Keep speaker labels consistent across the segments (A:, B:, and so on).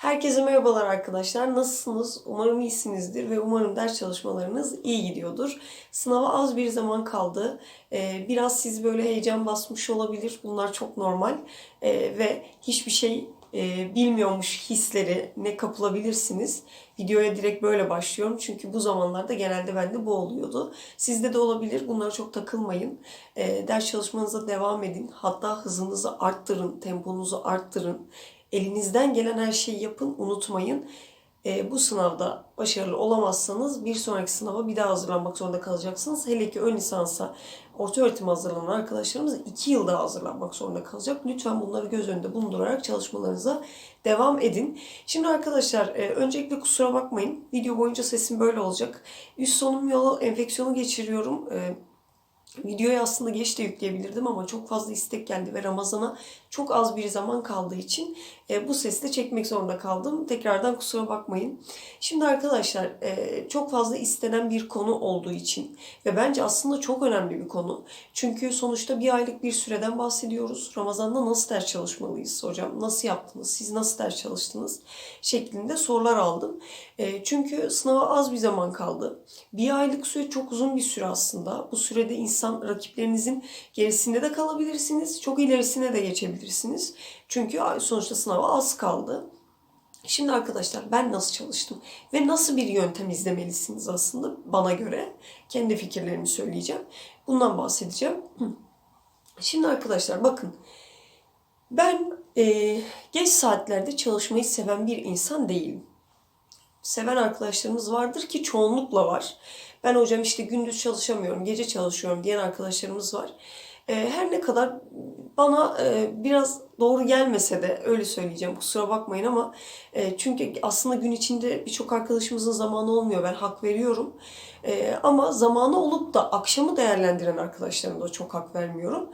A: Herkese merhabalar arkadaşlar. Nasılsınız? Umarım iyisinizdir ve umarım ders çalışmalarınız iyi gidiyordur. Sınava az bir zaman kaldı. Ee, biraz sizi böyle heyecan basmış olabilir. Bunlar çok normal. Ee, ve hiçbir şey e, bilmiyormuş hisleri ne kapılabilirsiniz. Videoya direkt böyle başlıyorum. Çünkü bu zamanlarda genelde bende bu oluyordu. Sizde de olabilir. Bunlara çok takılmayın. Ee, ders çalışmanıza devam edin. Hatta hızınızı arttırın, temponuzu arttırın. Elinizden gelen her şeyi yapın, unutmayın. E, bu sınavda başarılı olamazsanız bir sonraki sınava bir daha hazırlanmak zorunda kalacaksınız. Hele ki ön lisansa, orta öğretim hazırlanan arkadaşlarımız iki yıl daha hazırlanmak zorunda kalacak. Lütfen bunları göz önünde bulundurarak çalışmalarınıza devam edin. Şimdi arkadaşlar e, öncelikle kusura bakmayın. Video boyunca sesim böyle olacak. Üst solunum yolu enfeksiyonu geçiriyorum. E, Videoyu aslında geç de yükleyebilirdim ama çok fazla istek geldi ve Ramazan'a çok az bir zaman kaldığı için e, bu sesi de çekmek zorunda kaldım. Tekrardan kusura bakmayın. Şimdi arkadaşlar e, çok fazla istenen bir konu olduğu için ve bence aslında çok önemli bir konu. Çünkü sonuçta bir aylık bir süreden bahsediyoruz. Ramazan'da nasıl ders çalışmalıyız hocam? Nasıl yaptınız? Siz nasıl ders çalıştınız? Şeklinde sorular aldım. E, çünkü sınava az bir zaman kaldı. Bir aylık süre çok uzun bir süre aslında. Bu sürede insan rakiplerinizin gerisinde de kalabilirsiniz. Çok ilerisine de geçebilirsiniz. Çünkü sonuçta sınava az kaldı. Şimdi arkadaşlar ben nasıl çalıştım ve nasıl bir yöntem izlemelisiniz aslında bana göre. Kendi fikirlerimi söyleyeceğim. Bundan bahsedeceğim. Şimdi arkadaşlar bakın ben e, geç saatlerde çalışmayı seven bir insan değilim. Seven arkadaşlarımız vardır ki çoğunlukla var. Ben hocam işte gündüz çalışamıyorum, gece çalışıyorum diyen arkadaşlarımız var. E, her ne kadar bana e, biraz doğru gelmese de öyle söyleyeceğim kusura bakmayın ama e, çünkü aslında gün içinde birçok arkadaşımızın zamanı olmuyor ben hak veriyorum. E, ama zamanı olup da akşamı değerlendiren arkadaşlarıma da çok hak vermiyorum.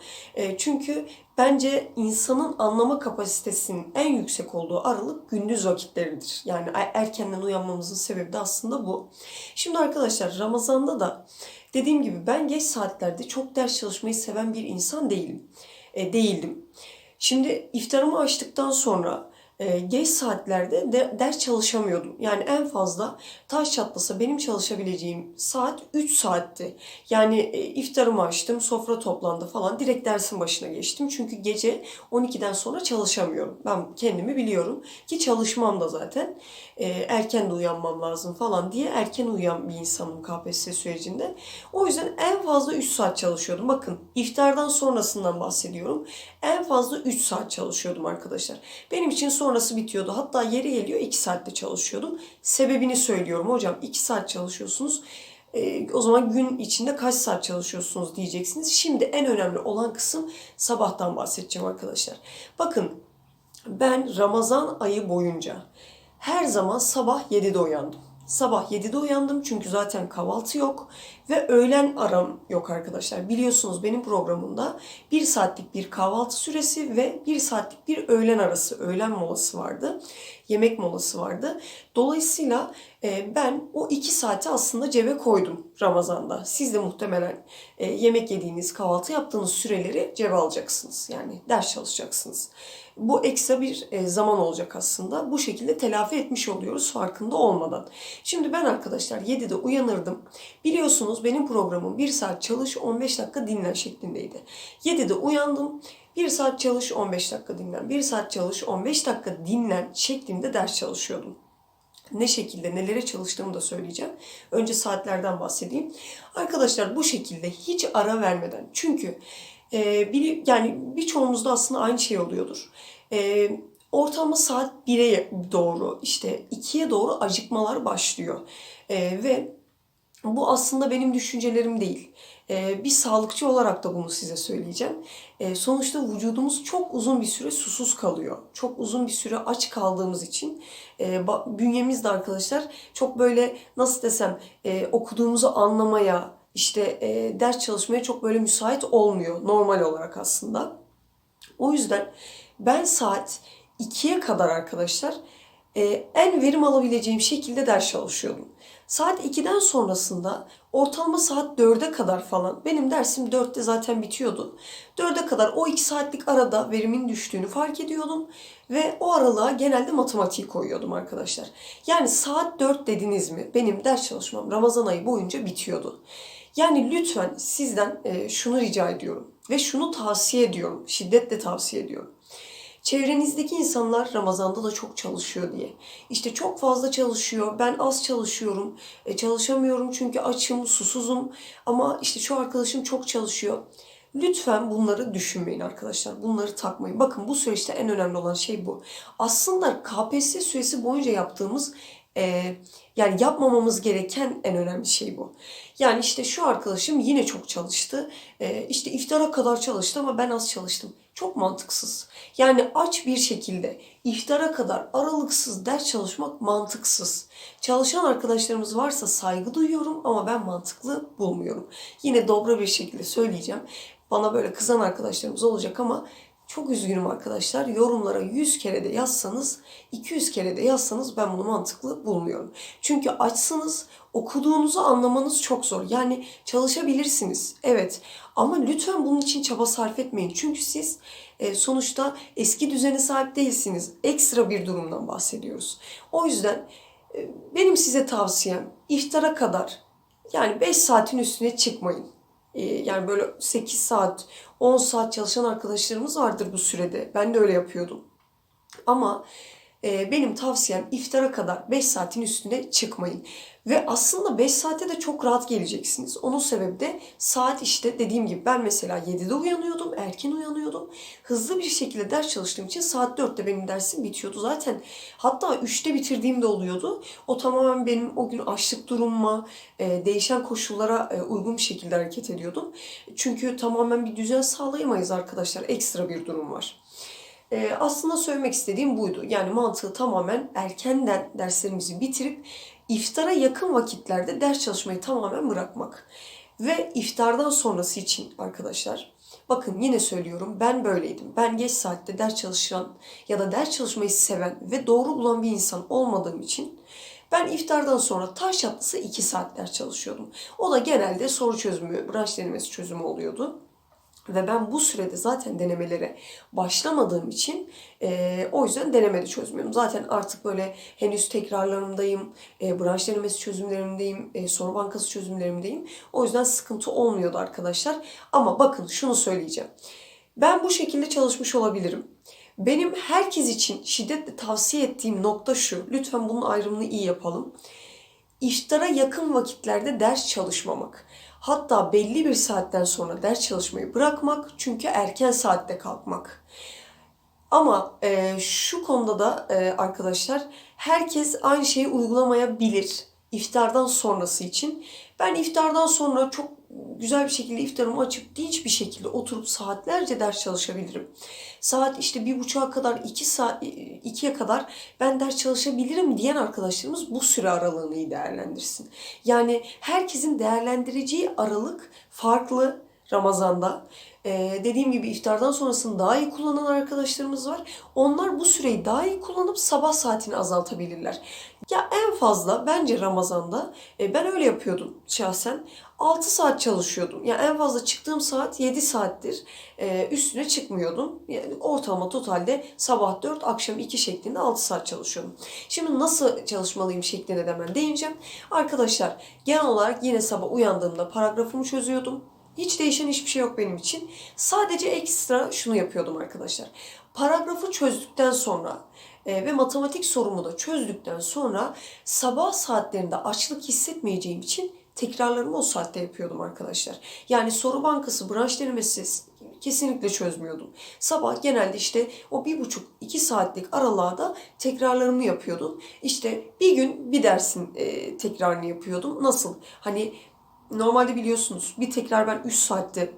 A: Çünkü bence insanın anlama kapasitesinin en yüksek olduğu aralık gündüz vakitleridir. Yani erkenden uyanmamızın sebebi de aslında bu. Şimdi arkadaşlar Ramazan'da da dediğim gibi ben geç saatlerde çok ders çalışmayı seven bir insan değilim. E, değildim. Şimdi iftarımı açtıktan sonra e, geç saatlerde de, ders çalışamıyordum. Yani en fazla taş çatlasa benim çalışabileceğim saat 3 saatti. Yani e, iftarımı açtım, sofra toplandı falan direkt dersin başına geçtim. Çünkü gece 12'den sonra çalışamıyorum. Ben kendimi biliyorum ki çalışmam da zaten. E, erken de uyanmam lazım falan diye erken uyuyan bir insanım KPSS sürecinde. O yüzden en fazla 3 saat çalışıyordum. Bakın iftardan sonrasından bahsediyorum. En fazla 3 saat çalışıyordum arkadaşlar. Benim için son sonrası bitiyordu. Hatta yeri geliyor 2 saatte çalışıyordum. Sebebini söylüyorum hocam 2 saat çalışıyorsunuz. E, o zaman gün içinde kaç saat çalışıyorsunuz diyeceksiniz. Şimdi en önemli olan kısım sabahtan bahsedeceğim arkadaşlar. Bakın ben Ramazan ayı boyunca her zaman sabah 7'de uyandım. Sabah 7'de uyandım çünkü zaten kahvaltı yok ve öğlen aram yok arkadaşlar. Biliyorsunuz benim programımda 1 saatlik bir kahvaltı süresi ve 1 saatlik bir öğlen arası, öğlen molası vardı. Yemek molası vardı. Dolayısıyla e, ben o 2 saati aslında cebe koydum Ramazan'da. Siz de muhtemelen e, yemek yediğiniz, kahvaltı yaptığınız süreleri cebe alacaksınız. Yani ders çalışacaksınız. Bu ekstra bir e, zaman olacak aslında. Bu şekilde telafi etmiş oluyoruz farkında olmadan. Şimdi ben arkadaşlar 7'de uyanırdım. Biliyorsunuz benim programım 1 saat çalış 15 dakika dinlen şeklindeydi. 7'de uyandım. 1 saat çalış 15 dakika dinlen. 1 saat çalış 15 dakika dinlen şeklinde ders çalışıyordum ne şekilde nelere çalıştığımı da söyleyeceğim. Önce saatlerden bahsedeyim. Arkadaşlar bu şekilde hiç ara vermeden çünkü e, bir, yani birçoğumuzda aslında aynı şey oluyordur. E, ortalama saat 1'e doğru işte 2'ye doğru acıkmalar başlıyor. E, ve bu aslında benim düşüncelerim değil. Ee, bir sağlıkçı olarak da bunu size söyleyeceğim. Ee, sonuçta vücudumuz çok uzun bir süre susuz kalıyor. Çok uzun bir süre aç kaldığımız için e, bünyemiz de arkadaşlar çok böyle nasıl desem e, okuduğumuzu anlamaya, işte e, ders çalışmaya çok böyle müsait olmuyor normal olarak aslında. O yüzden ben saat 2'ye kadar arkadaşlar e, en verim alabileceğim şekilde ders çalışıyordum. Saat 2'den sonrasında ortalama saat 4'e kadar falan benim dersim 4'te zaten bitiyordu. 4'e kadar o 2 saatlik arada verimin düştüğünü fark ediyordum ve o aralığa genelde matematiği koyuyordum arkadaşlar. Yani saat 4 dediniz mi benim ders çalışmam Ramazan ayı boyunca bitiyordu. Yani lütfen sizden e, şunu rica ediyorum ve şunu tavsiye ediyorum. Şiddetle tavsiye ediyorum. Çevrenizdeki insanlar Ramazan'da da çok çalışıyor diye. İşte çok fazla çalışıyor, ben az çalışıyorum, e, çalışamıyorum çünkü açım, susuzum ama işte şu arkadaşım çok çalışıyor. Lütfen bunları düşünmeyin arkadaşlar. Bunları takmayın. Bakın bu süreçte en önemli olan şey bu. Aslında KPSS süresi boyunca yaptığımız e, yani yapmamamız gereken en önemli şey bu. Yani işte şu arkadaşım yine çok çalıştı. E, işte iftara kadar çalıştı ama ben az çalıştım. Çok mantıksız. Yani aç bir şekilde iftara kadar aralıksız ders çalışmak mantıksız. Çalışan arkadaşlarımız varsa saygı duyuyorum ama ben mantıklı bulmuyorum. Yine dobra bir şekilde söyleyeceğim. Bana böyle kızan arkadaşlarımız olacak ama çok üzgünüm arkadaşlar. Yorumlara 100 kere de yazsanız, 200 kere de yazsanız ben bunu mantıklı bulmuyorum. Çünkü açsınız, okuduğunuzu anlamanız çok zor. Yani çalışabilirsiniz. Evet. Ama lütfen bunun için çaba sarf etmeyin. Çünkü siz e, sonuçta eski düzene sahip değilsiniz. Ekstra bir durumdan bahsediyoruz. O yüzden e, benim size tavsiyem iftara kadar yani 5 saatin üstüne çıkmayın. E, yani böyle 8 saat, 10 saat çalışan arkadaşlarımız vardır bu sürede. Ben de öyle yapıyordum. Ama e, benim tavsiyem iftara kadar 5 saatin üstüne çıkmayın. Ve aslında 5 saate de çok rahat geleceksiniz. Onun sebebi de saat işte dediğim gibi ben mesela 7'de uyanıyordum, erken uyanıyordum. Hızlı bir şekilde ders çalıştığım için saat 4'te benim dersim bitiyordu zaten. Hatta 3'te bitirdiğim de oluyordu. O tamamen benim o gün açlık durumuma, e, değişen koşullara e, uygun bir şekilde hareket ediyordum. Çünkü tamamen bir düzen sağlayamayız arkadaşlar. Ekstra bir durum var. Ee, aslında söylemek istediğim buydu. Yani mantığı tamamen erkenden derslerimizi bitirip iftara yakın vakitlerde ders çalışmayı tamamen bırakmak. Ve iftardan sonrası için arkadaşlar bakın yine söylüyorum ben böyleydim. Ben geç saatte ders çalışan ya da ders çalışmayı seven ve doğru bulan bir insan olmadığım için ben iftardan sonra taş atlısı 2 saat ders çalışıyordum. O da genelde soru çözümü, branş denemesi çözümü oluyordu. Ve ben bu sürede zaten denemelere başlamadığım için e, o yüzden denemede çözmüyorum. Zaten artık böyle henüz tekrarlarımdayım, e, branş denemesi çözümlerimdeyim, e, soru bankası çözümlerimdeyim. O yüzden sıkıntı olmuyordu arkadaşlar. Ama bakın şunu söyleyeceğim. Ben bu şekilde çalışmış olabilirim. Benim herkes için şiddetle tavsiye ettiğim nokta şu. Lütfen bunun ayrımını iyi yapalım. İftara yakın vakitlerde ders çalışmamak. Hatta belli bir saatten sonra ders çalışmayı bırakmak çünkü erken saatte kalkmak. Ama e, şu konuda da e, arkadaşlar herkes aynı şeyi uygulamayabilir iftardan sonrası için. Ben iftardan sonra çok güzel bir şekilde iftarımı açıp dinç bir şekilde oturup saatlerce ders çalışabilirim. Saat işte bir buçuğa kadar iki saat ikiye kadar ben ders çalışabilirim diyen arkadaşlarımız bu süre aralığını iyi değerlendirsin. Yani herkesin değerlendireceği aralık farklı Ramazan'da. Ee, dediğim gibi iftardan sonrasını daha iyi kullanan arkadaşlarımız var. Onlar bu süreyi daha iyi kullanıp sabah saatini azaltabilirler. Ya en fazla bence Ramazan'da e, ben öyle yapıyordum şahsen. 6 saat çalışıyordum. Yani en fazla çıktığım saat 7 saattir. E, üstüne çıkmıyordum. Yani ortalama totalde sabah 4, akşam 2 şeklinde 6 saat çalışıyordum. Şimdi nasıl çalışmalıyım şeklinde de ben değineceğim. Arkadaşlar genel olarak yine sabah uyandığımda paragrafımı çözüyordum. Hiç değişen hiçbir şey yok benim için. Sadece ekstra şunu yapıyordum arkadaşlar. Paragrafı çözdükten sonra e, ve matematik sorumu da çözdükten sonra sabah saatlerinde açlık hissetmeyeceğim için tekrarlarımı o saatte yapıyordum arkadaşlar. Yani soru bankası, branş denemesi kesinlikle çözmüyordum. Sabah genelde işte o bir buçuk iki saatlik aralığa da tekrarlarımı yapıyordum. İşte bir gün bir dersin e, tekrarını yapıyordum. Nasıl? Hani normalde biliyorsunuz bir tekrar ben 3 saatte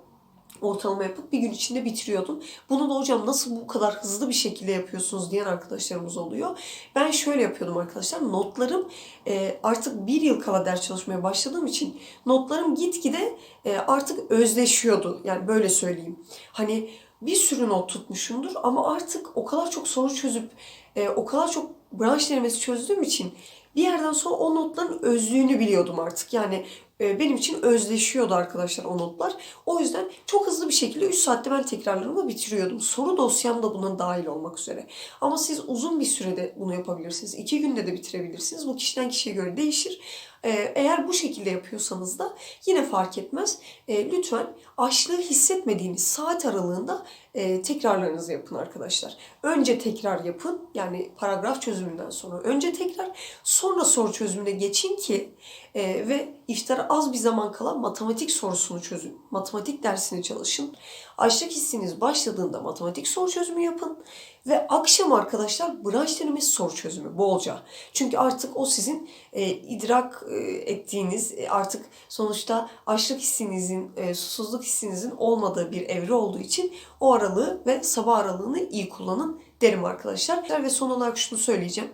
A: ortalama yapıp bir gün içinde bitiriyordum. Bunu da hocam nasıl bu kadar hızlı bir şekilde yapıyorsunuz diyen arkadaşlarımız oluyor. Ben şöyle yapıyordum arkadaşlar. Notlarım e, artık bir yıl kala ders çalışmaya başladığım için notlarım gitgide e, artık özleşiyordu. Yani böyle söyleyeyim. Hani bir sürü not tutmuşumdur ama artık o kadar çok soru çözüp e, o kadar çok branş denemesi çözdüğüm için bir yerden sonra o notların özlüğünü biliyordum artık. Yani e, benim için özleşiyordu arkadaşlar o notlar. O yüzden çok hızlı bir şekilde 3 saatte ben tekrarlarımı bitiriyordum. Soru dosyam da buna dahil olmak üzere. Ama siz uzun bir sürede bunu yapabilirsiniz. 2 günde de bitirebilirsiniz. Bu kişiden kişiye göre değişir. E, Eğer bu şekilde yapıyorsanız da yine fark etmez. E, Lütfen açlığı hissetmediğiniz saat aralığında e, tekrarlarınızı yapın arkadaşlar. Önce tekrar yapın. Yani paragraf çözümünden sonra önce tekrar sonra soru çözümüne geçin ki e, ve iftara az bir zaman kala matematik sorusunu çözün. Matematik dersini çalışın. Açlık hissiniz başladığında matematik soru çözümü yapın. Ve akşam arkadaşlar branş denemesi soru çözümü bolca. Çünkü artık o sizin e, idrak ettiğiniz e, artık sonuçta açlık hissinizin, e, susuzluk hissinizin olmadığı bir evre olduğu için o aralığı ve sabah aralığını iyi kullanın derim arkadaşlar. Ve son olarak şunu söyleyeceğim.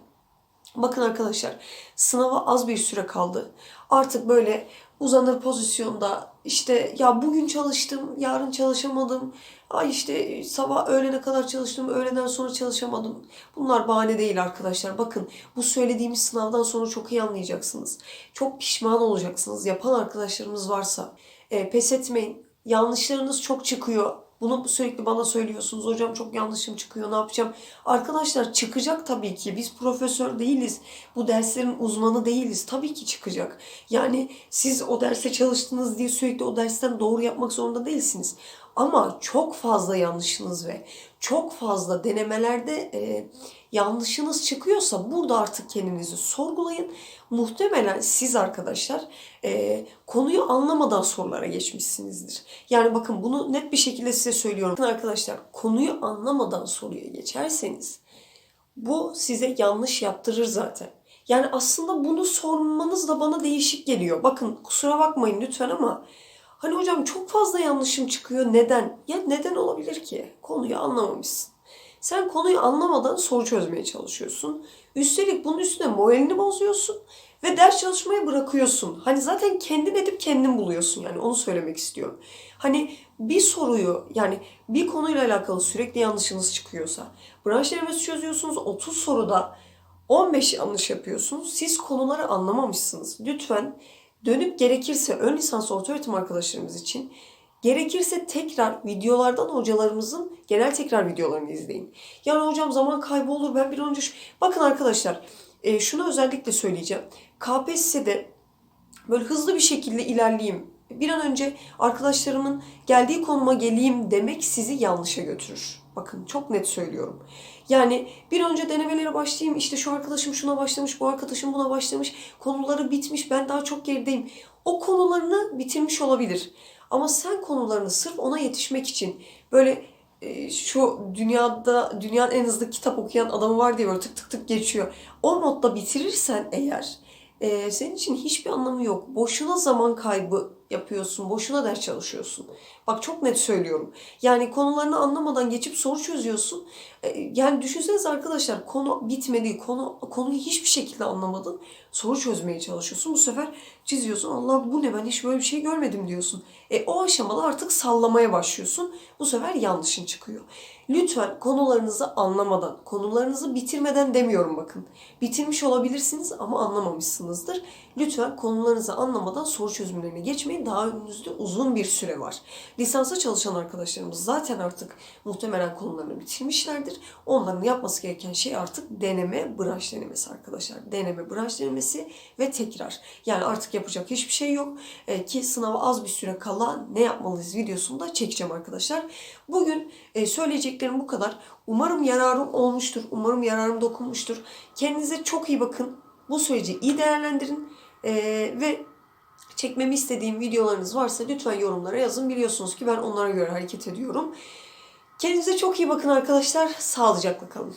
A: Bakın arkadaşlar sınava az bir süre kaldı. Artık böyle uzanır pozisyonda işte ya bugün çalıştım, yarın çalışamadım. Ay işte sabah öğlene kadar çalıştım, öğleden sonra çalışamadım. Bunlar bahane değil arkadaşlar. Bakın bu söylediğimiz sınavdan sonra çok iyi anlayacaksınız. Çok pişman olacaksınız. Yapan arkadaşlarımız varsa e, pes etmeyin. Yanlışlarınız çok çıkıyor. Bunu sürekli bana söylüyorsunuz. Hocam çok yanlışım çıkıyor. Ne yapacağım? Arkadaşlar çıkacak tabii ki. Biz profesör değiliz. Bu derslerin uzmanı değiliz. Tabii ki çıkacak. Yani siz o derse çalıştınız diye sürekli o dersten doğru yapmak zorunda değilsiniz. Ama çok fazla yanlışınız ve çok fazla denemelerde e, yanlışınız çıkıyorsa burada artık kendinizi sorgulayın. Muhtemelen siz arkadaşlar e, konuyu anlamadan sorulara geçmişsinizdir. Yani bakın bunu net bir şekilde size söylüyorum. Arkadaşlar konuyu anlamadan soruya geçerseniz bu size yanlış yaptırır zaten. Yani aslında bunu sormanız da bana değişik geliyor. Bakın kusura bakmayın lütfen ama hani hocam çok fazla yanlışım çıkıyor. Neden? Ya neden olabilir ki? Konuyu anlamamışsın. Sen konuyu anlamadan soru çözmeye çalışıyorsun. Üstelik bunun üstüne moralini bozuyorsun ve ders çalışmayı bırakıyorsun. Hani zaten kendin edip kendin buluyorsun yani onu söylemek istiyorum. Hani bir soruyu yani bir konuyla alakalı sürekli yanlışınız çıkıyorsa branş denemesi çözüyorsunuz 30 soruda 15 yanlış yapıyorsunuz. Siz konuları anlamamışsınız. Lütfen dönüp gerekirse ön lisans orta öğretim arkadaşlarımız için Gerekirse tekrar videolardan hocalarımızın genel tekrar videolarını izleyin. Yani hocam zaman kaybı olur ben bir önce... Bakın arkadaşlar e, şunu özellikle söyleyeceğim. KPSS'de böyle hızlı bir şekilde ilerleyeyim. Bir an önce arkadaşlarımın geldiği konuma geleyim demek sizi yanlışa götürür. Bakın çok net söylüyorum. Yani bir önce denemelere başlayayım. İşte şu arkadaşım şuna başlamış, bu arkadaşım buna başlamış. Konuları bitmiş, ben daha çok gerideyim. O konularını bitirmiş olabilir. Ama sen konularını sırf ona yetişmek için böyle e, şu dünyada dünyanın en hızlı kitap okuyan adamı var diye böyle tık tık tık geçiyor. O modda bitirirsen eğer e, senin için hiçbir anlamı yok. Boşuna zaman kaybı yapıyorsun. Boşuna ders çalışıyorsun. Bak çok net söylüyorum. Yani konularını anlamadan geçip soru çözüyorsun. E, yani düşünsenize arkadaşlar konu bitmedi. Konu konuyu hiçbir şekilde anlamadın. Soru çözmeye çalışıyorsun. Bu sefer çiziyorsun. Allah bu ne ben hiç böyle bir şey görmedim diyorsun. E, o aşamada artık sallamaya başlıyorsun. Bu sefer yanlışın çıkıyor. Lütfen konularınızı anlamadan, konularınızı bitirmeden demiyorum bakın. Bitirmiş olabilirsiniz ama anlamamışsınızdır. Lütfen konularınızı anlamadan soru çözümlerine geçmeyin. Daha önünüzde uzun bir süre var. Lisansa çalışan arkadaşlarımız zaten artık muhtemelen konularını bitirmişlerdir. Onların yapması gereken şey artık deneme, branş denemesi arkadaşlar. Deneme, branş denemesi ve tekrar. Yani artık yapacak hiçbir şey yok. Ee, ki sınava az bir süre kala ne yapmalıyız videosunu da çekeceğim arkadaşlar. Bugün e, söyleyeceklerim bu kadar. Umarım yararım olmuştur. Umarım yararım dokunmuştur. Kendinize çok iyi bakın. Bu süreci iyi değerlendirin. Ee, ve çekmemi istediğim videolarınız varsa lütfen yorumlara yazın. Biliyorsunuz ki ben onlara göre hareket ediyorum. Kendinize çok iyi bakın arkadaşlar. Sağlıcakla kalın.